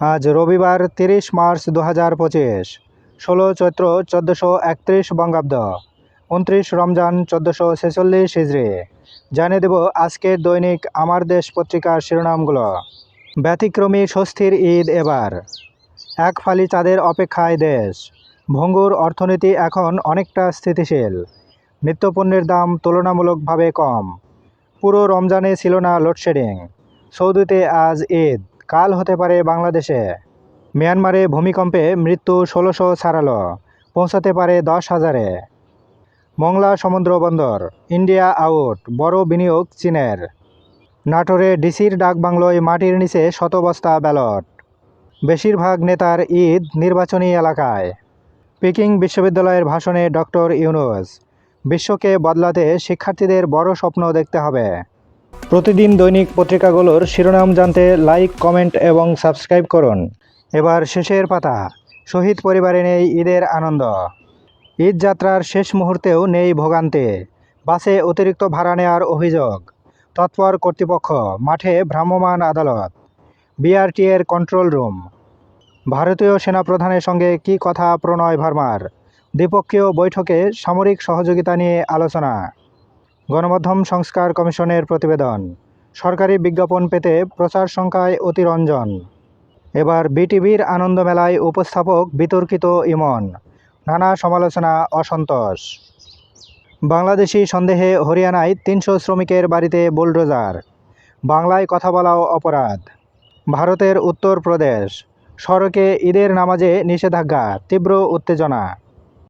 আজ রবিবার তিরিশ মার্চ দু হাজার পঁচিশ। ষোলো চৈত্র চোদ্দোশো একত্রিশ বঙ্গাব্দ। উনত্রিশ রমজান চোদ্দোশো ছেচল্লিশ হিজড়ি জানিয়ে দেব আজকের দৈনিক আমার দেশ পত্রিকার শিরোনামগুলো। ব্যতিক্রমী স্বস্তির ঈদ এবার। এক ফালি চাঁদের অপেক্ষায় দেশ। ভঙ্গুর অর্থনীতি এখন অনেকটা স্থিতিশীল। নিত্যপণ্যের দাম তুলনামূলকভাবে কম। পুরো রমজানে ছিল না লোডশেডিং। সৌদিতে আজ ঈদ। কাল হতে পারে বাংলাদেশে। মিয়ানমারে ভূমিকম্পে মৃত্যু ষোলোশো ছাড়ালো, পৌঁছাতে পারে দশ হাজারে। মংলা সমুদ্র বন্দর, ইন্ডিয়া আউট, বড় বিনিয়োগ চীনের। নাটোরে ডিসির ডাকবাংলোয় মাটির নিচে শত বস্তা ব্যালট। বেশিরভাগ নেতার ঈদ নির্বাচনী এলাকায়। পিকিং বিশ্ববিদ্যালয়ের ভাষণে ডক্টর ইউনুস, বিশ্বকে বদলাতে শিক্ষার্থীদের বড় স্বপ্ন দেখতে হবে। প্রতিদিন দৈনিক পত্রিকাগুলোর শিরোনাম জানতে লাইক, কমেন্ট এবং সাবস্ক্রাইব করুন। এবার শেষের পাতা। শহীদ পরিবারে নেই ঈদের আনন্দ। ঈদ যাত্রার শেষ মুহূর্তেও নেই ভোগান্তে। বাসে অতিরিক্ত ভাড়া নেওয়ার অভিযোগ। তৎপর কর্তৃপক্ষ, মাঠে ভ্রাম্যমাণ আদালত। বিআরটি এর কন্ট্রোল রুম ভারতীয় সেনাপ্রধানের সঙ্গে কি কথা প্রণয় ভার্মার? দ্বিপক্ষীয় বৈঠকে সামরিক সহযোগিতা নিয়ে আলোচনা। গণমাধ্যম সংস্কার কমিশনের প্রতিবেদন। সরকারি বিজ্ঞাপন পেতে প্রচার সংখ্যায় অতিরঞ্জন। এবার বিটিভির আনন্দ মেলায় উপস্থাপক বিতর্কিত ইমন। নানা সমালোচনা অসন্তোষ। বাংলাদেশি সন্দেহে হরিয়ানায় তিনশো শ্রমিকের বাড়িতে বুলডোজার। বাংলায় কথা বলাও অপরাধ। ভারতের উত্তর প্রদেশ সড়কে ঈদের নামাজে নিষেধাজ্ঞা, তীব্র উত্তেজনা।